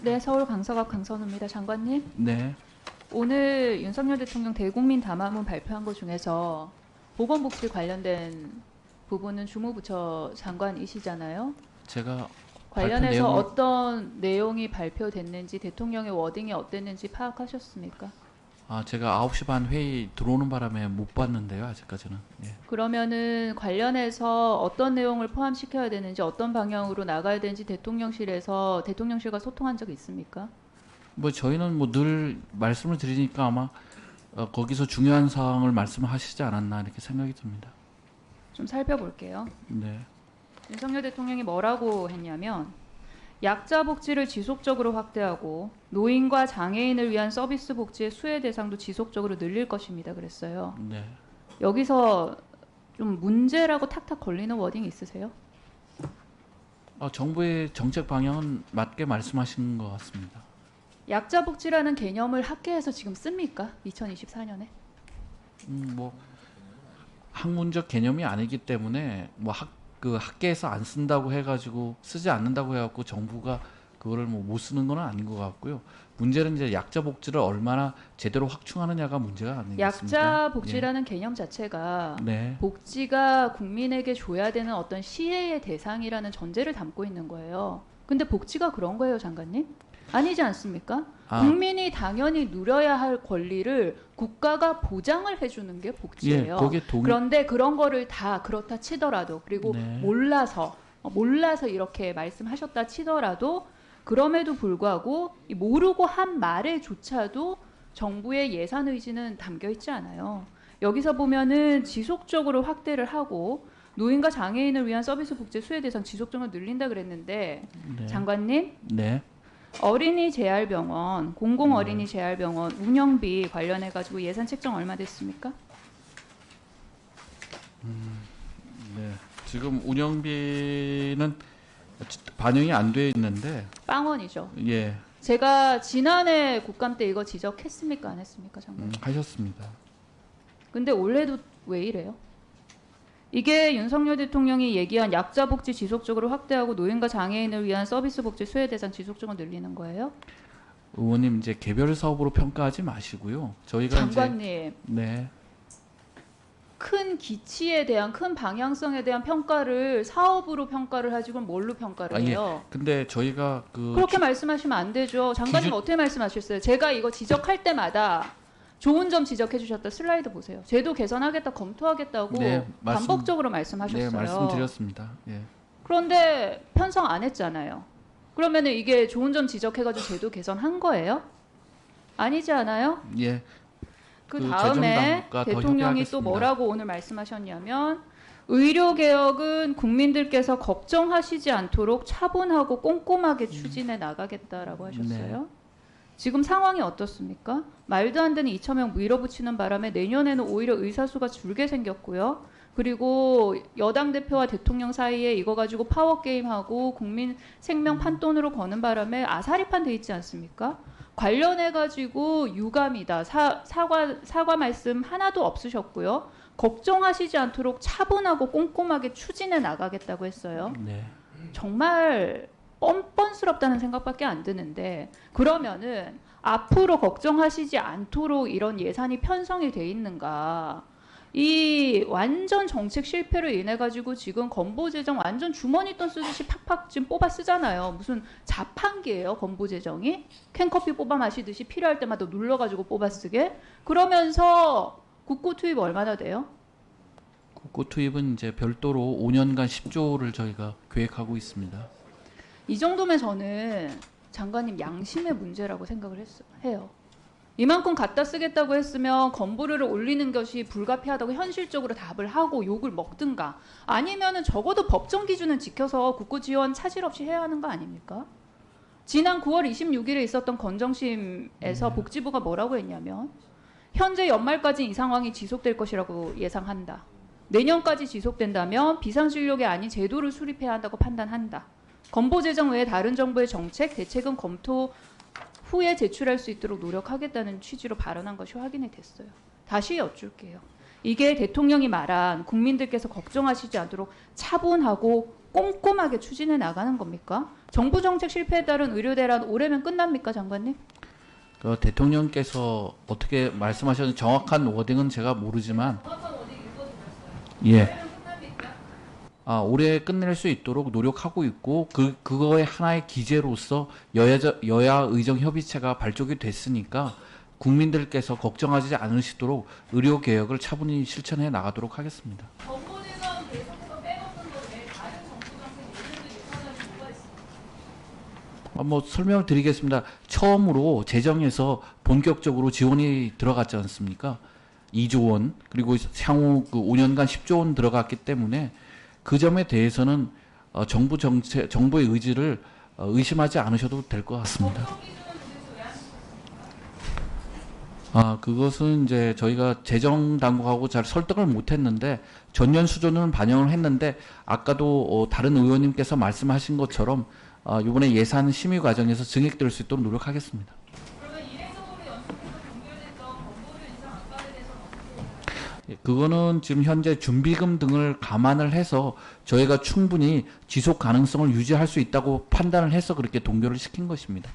네, 서울 강서갑 강선우입니다. 장관님, 네. 오늘 윤석열 대통령 대국민 담화문 발표한 것 중에서 보건복지 관련된 부분은 주무부처 장관이시잖아요. 제가 관련해서 내용을- 어떤 내용이 발표됐는지 대통령의 워딩이 어땠는지 파악하셨습니까? 아 제가 9시 반 회의 들어오는 바람에 못 봤는데요. 아직까지는. 예. 그러면은 관련해서 어떤 내용을 포함시켜야 되는지 어떤 방향으로 나가야 되는지 대통령실에서 대통령실과 소통한 적 있습니까? 뭐 저희는 뭐 늘 말씀을 드리니까 아마 어, 거기서 중요한 사항을 말씀하시지 않았나 이렇게 생각이 듭니다. 좀 살펴볼게요. 네. 윤석열 대통령이 뭐라고 했냐면 약자 복지를 지속적으로 확대하고 노인과 장애인을 위한 서비스 복지의 수혜 대상도 지속적으로 늘릴 것입니다. 그랬어요. 네. 여기서 좀 문제라고 탁탁 걸리는 워딩 있으세요? 어, 정부의 정책 방향은 맞게 말씀하신 것 같습니다. 약자 복지라는 개념을 학계에서 지금 씁니까? 2024년에? 음, 뭐 학문적 개념이 아니기 때문에 뭐 학 그 학계에서 안 쓴다고 해가지고 쓰지 않는다고 해갖고 정부가 그거를 뭐 못 쓰는 건 아닌 것 같고요. 문제는 이제 약자 복지를 얼마나 제대로 확충하느냐가 문제가 아니겠습니까? 약자 복지라는 개념 자체가 예. 네. 복지가 국민에게 줘야 되는 어떤 시혜의 대상이라는 전제를 담고 있는 거예요. 근데 복지가 그런 거예요, 장관님? 아니지 않습니까? 아, 국민이 당연히 누려야 할 권리를 국가가 보장을 해주는 게 예, 복지예요. 거기에 동의. 그런데 그런 거를 다 그렇다 치더라도 그리고 네. 몰라서 어, 몰라서 이렇게 말씀하셨다 치더라도 그럼에도 불구하고 이 모르고 한 말에조차도 정부의 예산 의지는 담겨 있지 않아요. 여기서 보면은 지속적으로 확대를 하고 노인과 장애인을 위한 서비스 복지 수혜 대상 지속적으로 늘린다 그랬는데 네. 장관님 네. 어린이 재활병원 공공 어린이 재활병원 운영비 관련해 가지고 예산 책정 얼마 됐습니까? 네. 지금 운영비는 반영이 안 돼 있는데 빵원이죠. 예, 제가 지난해 국감 때 이거 지적했습니까 안 했습니까 장관? 음, 하셨습니다. 근데 올해도 왜 이래요? 이게 윤석열 대통령이 얘기한 약자 복지 지속적으로 확대하고 노인과 장애인을 위한 서비스 복지 수혜 대상 지속적으로 늘리는 거예요? 의원님 이제 개별 사업으로 평가하지 마시고요. 저희가 이제 장관님 네. 큰 기치에 대한 큰 방향성에 대한 평가를 사업으로 평가를 하지 그럼 뭘로 평가를 아, 예. 해요? 근데 저희가 그 그렇게 말씀하시면 안 되죠. 장관님 기준- 어떻게 말씀하셨어요? 제가 이거 지적할 때마다 좋은 점 지적해 주셨다 슬라이드 보세요. 제도 개선하겠다 검토하겠다고 네, 말씀- 반복적으로 말씀하셨어요. 네, 말씀드렸습니다. 예. 그런데 편성 안 했잖아요. 그러면은 이게 좋은 점 지적해가지고 제도 개선한 거예요? 아니지 않아요? 예. 그 그 다음에 대통령이 또. 뭐라고 오늘 말씀하셨냐면 의료 개혁은 국민들께서 걱정하시지 않도록 차분하고 꼼꼼하게 추진해 나가겠다라고 하셨어요. 네. 지금 상황이 어떻습니까? 말도 안 되는 2천 명 밀어붙이는 바람에 내년에는 오히려 의사수가 줄게 생겼고요. 그리고 여당 대표와 대통령 사이에 이거 가지고 파워 게임하고 국민 생명 판돈으로 거는 바람에 아사리판 돼 있지 않습니까? 관련해 가지고 유감이다 사, 사과 사과 말씀 하나도 없으셨고요. 걱정하시지 않도록 차분하고 꼼꼼하게 추진해 나가겠다고 했어요. 네. 정말 뻔뻔스럽다는 생각밖에 안 드는데 그러면은 앞으로 걱정하시지 않도록 이런 예산이 편성이 돼 있는가? 이 완전 정책 실패로 인해 가지고 지금 건보 재정 완전 주머니 돈 쓰듯이 팍팍 지금 뽑아 쓰잖아요. 무슨 자판기예요 건보 재정이 캔커피 뽑아 마시듯이 필요할 때마다 눌러 가지고 뽑아 쓰게 그러면서 국고 투입 얼마나 돼요? 국고 투입은 이제 별도로 5년간 10조를 저희가 계획하고 있습니다. 이 정도면 저는 장관님 양심의 문제라고 생각을 했, 해요. 이만큼 갖다 쓰겠다고 했으면 건보료를 올리는 것이 불가피하다고 현실적으로 답을 하고 욕을 먹든가 아니면은 적어도 법정 기준은 지켜서 국고 지원 차질 없이 해야 하는 거 아닙니까? 지난 9월 26일에 있었던 건정심에서 복지부가 뭐라고 했냐면 현재 연말까지 이 상황이 지속될 것이라고 예상한다. 내년까지 지속된다면 비상진료가 아닌 제도를 수립해야 한다고 판단한다. 건보 재정 외에 다른 정부의 정책 대책은 검토 후에 제출할 수 있도록 노력하겠다는 취지로 발언한 것이 확인이 됐어요. 다시 여쭐게요. 이게 대통령이 말한 국민들께서 걱정하시지 않도록 차분하고 꼼꼼하게 추진해 나가는 겁니까? 정부 정책 실패에 따른 의료 대란 올해면 끝납니까, 장관님? 그 대통령께서 어떻게 말씀하셨는지 정확한 워딩은 제가 모르지만 예. 아, 올해 끝낼 수 있도록 노력하고 있고 그 그거의 하나의 기제로서 여야 여야 의정 협의체가 발족이 됐으니까 국민들께서 걱정하지 않으시도록 의료 개혁을 차분히 실천해 나가도록 하겠습니다. 있습니까? 아, 뭐 설명드리겠습니다. 처음으로 재정에서 본격적으로 지원이 들어갔지 않습니까? 2조 원 그리고 향후 그 5년간 10조 원 들어갔기 때문에 그 점에 대해서는 어, 정부 정책 정부의 의지를 어, 의심하지 않으셔도 될 것 같습니다. 아 그것은 이제 저희가 재정 당국하고 잘 설득을 못 했는데 전년 수준은 반영을 했는데 아까도 어, 다른 의원님께서 말씀하신 것처럼 어, 이번에 예산 심의 과정에서 증액될 수 있도록 노력하겠습니다. 그러면 이례적으로 연속해서 동결됐던 건보료 인상 안건에 대해서는 어떻게 예, 그거는 지금 현재 준비금 등을 감안을 해서 저희가 충분히 지속 가능성을 유지할 수 있다고 판단을 해서 그렇게 동결을 시킨 것입니다.